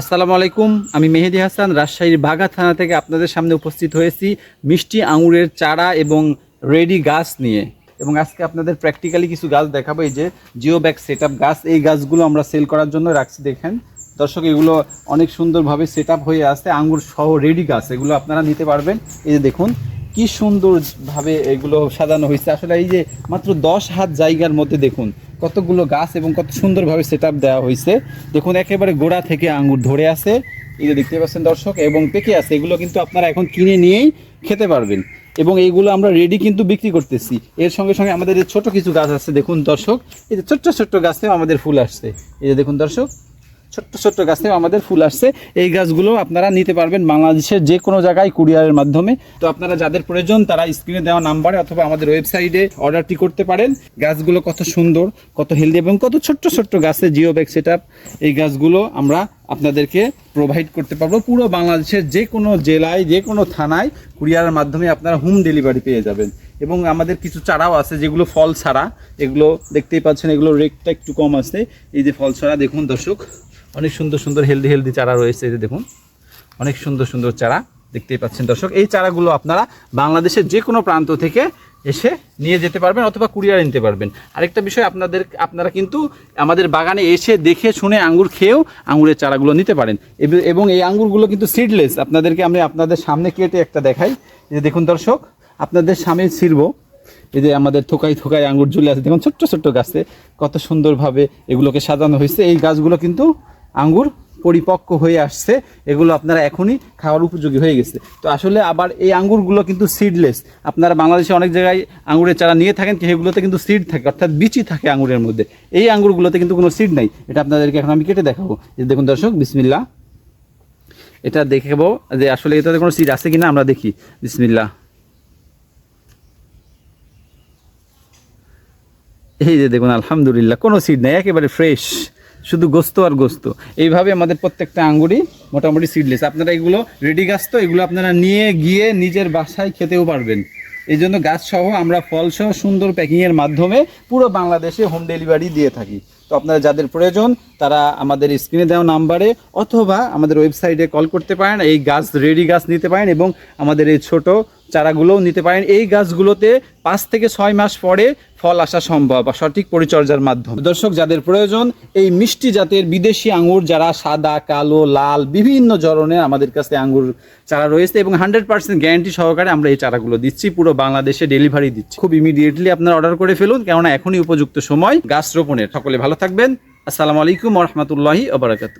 আসসালামু আলাইকুম, আমি মেহেদি হাসান, রাজশাহীর বাঘা থানা থেকে আপনাদের সামনে উপস্থিত হয়েছি মিষ্টি আঙুরের চারা এবং রেডি গাছ নিয়ে। এবং আজকে আপনাদের প্র্যাকটিক্যালি কিছু গাছ দেখাবো, এই যে জিও ব্যাগ সেট গাছ। এই গাছগুলো আমরা সেল করার জন্য রাখছি, দেখেন। দর্শক, এগুলো অনেক সুন্দরভাবে সেট হয়ে আছে, আঙুর সহ রেডি গাছ, এগুলো আপনারা নিতে পারবেন। এই যে দেখুন, কি সুন্দরভাবে এগুলো সাজানো হয়েছে। আসলে এই যে মাত্র দশ হাত জায়গার মধ্যে দেখুন কতগুলো গাছ এবং কত সুন্দরভাবে সেট দেওয়া হয়েছে। দেখুন, একেবারে গোড়া থেকে আঙ্গুর ধরে আছে। এই যে দেখতে পাচ্ছেন দর্শক, এবং পেকে আছে। এগুলো কিন্তু আপনারা এখন কিনে নিয়েই খেতে পারবেন। এবং এইগুলো আমরা রেডি কিন্তু বিক্রি করতেছি। এর সঙ্গে সঙ্গে আমাদের ছোট কিছু গাছ আছে, দেখুন দর্শক, এই যে ছোট্ট ছোট্ট গাছেও আমাদের ফুল আসছে। এই যে দেখুন দর্শক ছোট্ট ছোট্ট গাছ থেকে আমাদের ফুল আসছে। এই গাছগুলো আপনারা নিতে পারবেন বাংলাদেশের যে কোনো জায়গায় কুরিয়ারের মাধ্যমে। তো আপনারা যাদের প্রয়োজন, তারা স্ক্রিনে দেওয়া নাম্বারে অথবা আমাদের ওয়েবসাইটে অর্ডারটি করতে পারেন। গাছগুলো কত সুন্দর, কত হেলদি এবং কত ছোট্ট ছোট্ট গাছে জিও ব্যাগ সেট এই গাছগুলো আমরা আপনাদেরকে প্রোভাইড করতে পারব। পুরো বাংলাদেশের যে কোনো জেলায়, যে কোনো থানায় কুরিয়ারের মাধ্যমে আপনারা হোম ডেলিভারি পেয়ে যাবেন। এবং আমাদের কিছু চারাও আছে, যেগুলো ফল ছাড়া। এগুলো দেখতেই পাচ্ছেন, এগুলো রেটটা একটু কম আছে। এই যে ফল ছাড়া, দেখুন দর্শক। অনেক সুন্দর সুন্দর হেলদি হেলদি চারা রয়েছে এই যে দেখুন। অনেক সুন্দর সুন্দর চারা দেখতেই পাচ্ছেন দর্শক। এই চারাগুলো আপনারা বাংলাদেশের যে কোনো প্রান্ত থেকে এসে নিয়ে যেতে পারবেন অথবা কুরিয়ারে নিতে পারবেন। আরেকটা বিষয় আপনাদের, আপনারা কিন্তু আমাদের বাগানে এসে দেখে শুনে আঙ্গুর খেয়েও আঙ্গুরের চারাগুলো নিতে পারেন। এবং এই আঙ্গুরগুলো কিন্তু সিডলেস আপনাদেরকে আমি আপনাদের সামনে কেটে একটা দেখাই। যে দেখুন দর্শক, আপনাদের সামনে ছিড়বো। এই যে আমাদের থোকাই থোকাই আঙ্গুর ঝুলে আছে। দেখুন ছোট্ট ছোট্ট গাছে কত সুন্দরভাবে এগুলোকে সাজানো হয়েছে। এই গাছগুলো কিন্তু আঙ্গুর পরিপক্ক হয়ে আসছে, এগুলো আপনারা এখনই খাওয়ার উপযোগী হয়ে গেছে। তো আসলে আবার এই আঙ্গুরগুলো কিন্তু সিডলেস আপনারা বাংলাদেশে অনেক জায়গায় আঙ্গুরের চারা নিয়ে থাকেন সেগুলোতে কিন্তু সিড থাকে, অর্থাৎ বিচি থাকে আঙ্গুরের মধ্যে। এই আঙ্গুরগুলোতে কিন্তু কোনো সিড নাই। এটা আপনাদেরকে এখন আমি কেটে দেখাবো। যে দেখুন দর্শক বিসমিল্লা এটা দেখাবো যে আসলে এটাতে কোনো সিড আছে কিনা, আমরা দেখি। বিসমিল্লা এই যে দেখুন, আলহামদুলিল্লাহ, কোনো সিড নেই, একেবারে ফ্রেশ শুধু গোস্ত আর গোস্ত। এইভাবে আমাদের প্রত্যেকটা আঙ্গুরই মোটামুটি সিডলেস আপনারা এগুলো রেডি গাছ তো, এগুলো আপনারা নিয়ে গিয়ে নিজের বাসায় খেতেও পারবেন। এই জন্য গাছ সহ আমরা ফল সহ সুন্দর প্যাকিংয়ের মাধ্যমে পুরো বাংলাদেশে হোম ডেলিভারি দিয়ে থাকি। তো আপনারা যাদের প্রয়োজন, তারা আমাদের স্ক্রিনে দেওয়া নাম্বারে অথবা আমাদের ওয়েবসাইটে কল করতে পারেন, এই গাছ রেডি গাছ নিতে পারেন এবং আমাদের এই ছোট চারাগুলোও নিতে পারেন। এই গাছগুলোতে পাঁচ থেকে ছয় মাস পরে ফল আসা সম্ভব বা সঠিক পরিচর্যার মাধ্যমে। দর্শক, যাদের প্রয়োজন, এই মিষ্টি জাতের বিদেশি আঙুর যারা সাদা, কালো, লাল, বিভিন্ন ধরনের আমাদের কাছে আঙুর চারা রয়েছে এবং হান্ড্রেড পার্সেন্ট গ্যারান্টি সহকারে আমরা এই চারাগুলো দিচ্ছি, পুরো বাংলাদেশে ডেলিভারি দিচ্ছি। খুব ইমিডিয়েটলি আপনারা অর্ডার করে ফেলুন, কেননা এখনই উপযুক্ত সময়, গাছ রোপণের। সকলে ভালো থাকবেন। আসসালামু আলাইকুম রহমতুল্লাহি ওবরাকাতু